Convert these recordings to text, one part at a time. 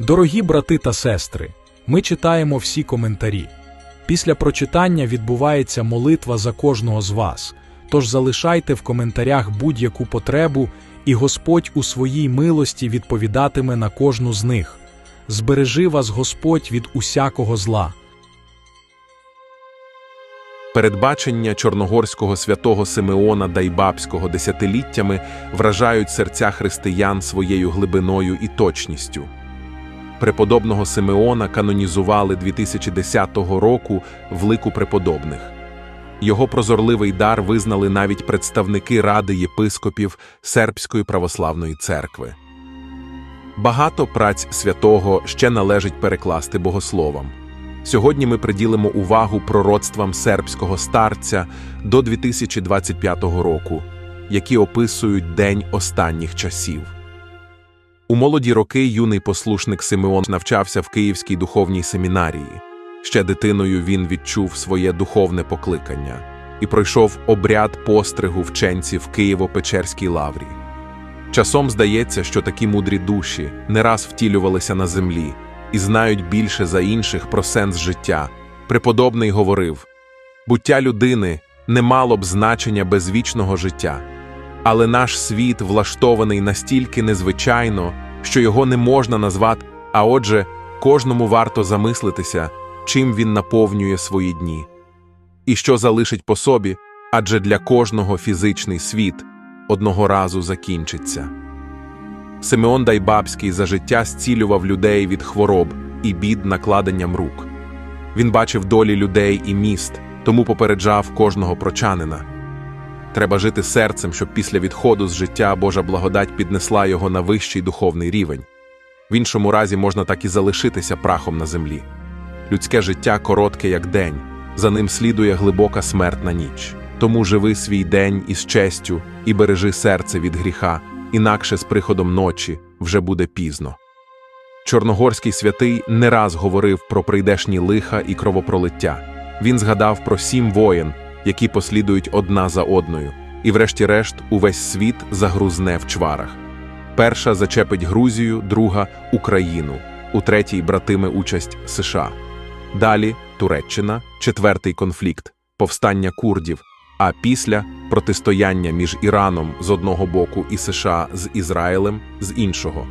Дорогі брати та сестри, ми читаємо всі коментарі. Після прочитання відбувається молитва за кожного з вас. Тож залишайте в коментарях будь-яку потребу, і Господь у своїй милості відповідатиме на кожну з них. Збережи вас Господь від усякого зла. Передбачення чорногорського святого Симеона Дайбабського десятиліттями вражають серця християн своєю глибиною і точністю. Преподобного Симеона канонізували 2010 року в лику преподобних. Його прозорливий дар визнали навіть представники Ради єпископів Сербської православної церкви. Багато праць святого ще належить перекласти богословам. Сьогодні ми приділимо увагу пророцтвам сербського старця до 2025 року, які описують день останніх часів. У молоді роки юний послушник Симеон навчався в Київській духовній семінарії. Ще дитиною він відчув своє духовне покликання і пройшов обряд постригу вченців в Києво-Печерській лаврі. Часом здається, що такі мудрі душі не раз втілювалися на землі і знають більше за інших про сенс життя. Преподобний говорив: буття людини не мало б значення без вічного життя, але наш світ влаштований настільки незвичайно, що його не можна назвати, а отже, кожному варто замислитися, чим він наповнює свої дні. І що залишить по собі, адже для кожного фізичний світ одного разу закінчиться. Симеон Дайбабський за життя зцілював людей від хвороб і бід накладенням рук. Він бачив долі людей і міст, тому попереджав кожного прочанина. Треба жити серцем, щоб після відходу з життя Божа благодать піднесла його на вищий духовний рівень. В іншому разі можна так і залишитися прахом на землі. Людське життя коротке, як день, за ним слідує глибока смертна ніч. Тому живи свій день із честю і бережи серце від гріха, інакше з приходом ночі вже буде пізно. Чорногорський святий не раз говорив про прийдешні лиха і кровопролиття. Він згадав про сім воєн, які послідують одна за одною, і, врешті-решт, увесь світ загрузне в чварах. Перша зачепить Грузію, друга Україну, у третій братиме участь США. Далі Туреччина, четвертий конфлікт, повстання курдів, а після протистояння між Іраном з одного боку і США з Ізраїлем з іншого.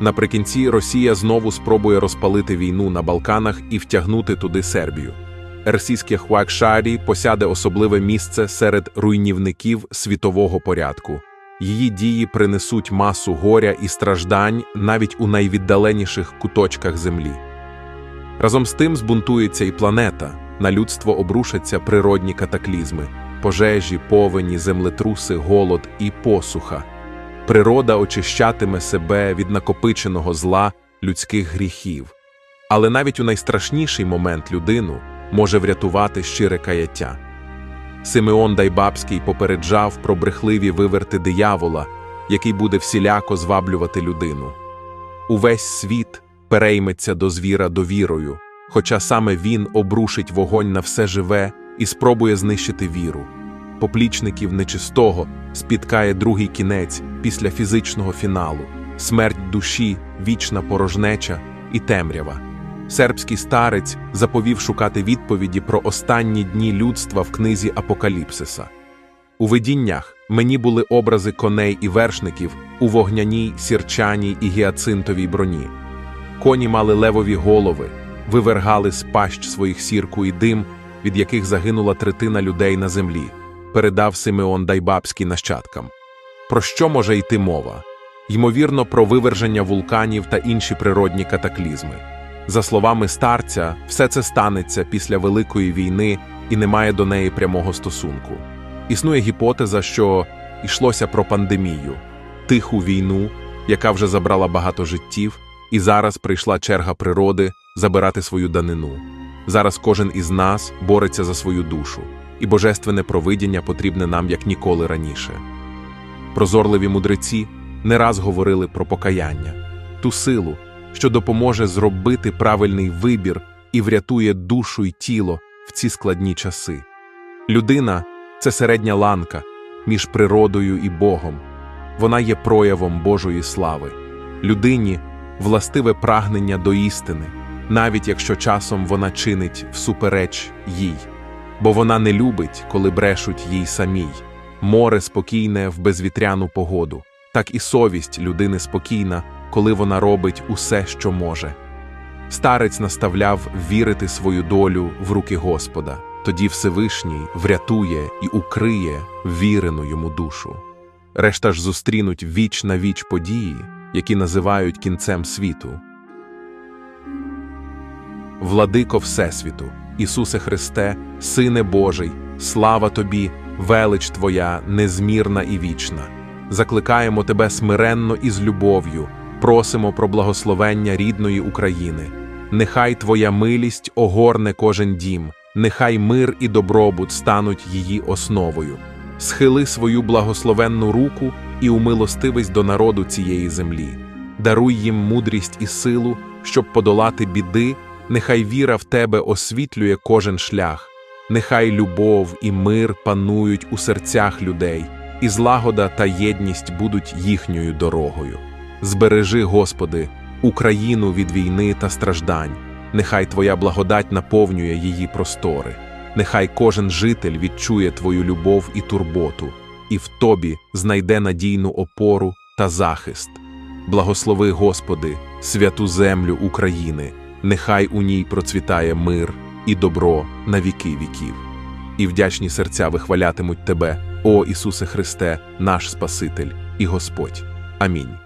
Наприкінці Росія знову спробує розпалити війну на Балканах і втягнути туди Сербію. Російське Хуакшарі посяде особливе місце серед руйнівників світового порядку. Її дії принесуть масу горя і страждань навіть у найвіддаленіших куточках землі. Разом з тим збунтується і планета, на людство обрушаться природні катаклізми, пожежі, повені, землетруси, голод і посуха. Природа очищатиме себе від накопиченого зла людських гріхів. Але навіть у найстрашніший момент людину може врятувати щире каяття. Симеон Дайбабський попереджав про брехливі виверти диявола, який буде всіляко зваблювати людину. Увесь світ перейметься до звіра довірою, хоча саме він обрушить вогонь на все живе і спробує знищити віру. Поплічників нечистого спіткає другий кінець після фізичного фіналу, смерть душі, вічна порожнеча і темрява. Сербський старець заповів шукати відповіді про останні дні людства в книзі Апокаліпсиса. У видіннях мені були образи коней і вершників у вогняній, сірчаній і гіацинтовій броні. Коні мали левові голови, вивергали з пащ своїх сірку і дим, від яких загинула третина людей на землі, передав Симеон Дайбабський нащадкам. Про що може йти мова? Ймовірно, про виверження вулканів та інші природні катаклізми. За словами старця, все це станеться після Великої війни і не має до неї прямого стосунку. Існує гіпотеза, що йшлося про пандемію, тиху війну, яка вже забрала багато життів, і зараз прийшла черга природи забирати свою данину. Зараз кожен із нас бореться за свою душу, і божественне провидіння потрібне нам як ніколи раніше. Прозорливі мудреці не раз говорили про покаяння, ту силу, що допоможе зробити правильний вибір і врятує душу й тіло в ці складні часи. Людина це середня ланка між природою і Богом. Вона є проявом Божої слави. Людині властиве прагнення до істини, навіть якщо часом вона чинить всупереч їй, бо вона не любить, коли брешуть їй самій. Море спокійне в безвітряну погоду, так і совість людини спокійна, коли вона робить усе, що може. Старець наставляв вірити свою долю в руки Господа, тоді Всевишній врятує і укриє вірену йому душу. Решта ж зустрінуть віч на віч події, які називають кінцем світу. Владико Всесвіту, Ісусе Христе, Сине Божий, слава Тобі, велич Твоя незмірна і вічна. Закликаємо Тебе смиренно і з любов'ю, просимо про благословення рідної України. Нехай Твоя милість огорне кожен дім, нехай мир і добробут стануть її основою. Схили свою благословенну руку і умилостивись до народу цієї землі. Даруй їм мудрість і силу, щоб подолати біди, нехай віра в Тебе освітлює кожен шлях, нехай любов і мир панують у серцях людей, і злагода та єдність будуть їхньою дорогою. Збережи, Господи, Україну від війни та страждань, нехай Твоя благодать наповнює її простори, нехай кожен житель відчує Твою любов і турботу, і в Тобі знайде надійну опору та захист. Благослови, Господи, святу землю України, нехай у ній процвітає мир і добро на віки віків. І вдячні серця вихвалятимуть Тебе, о Ісусе Христе, наш Спаситель і Господь. Амінь.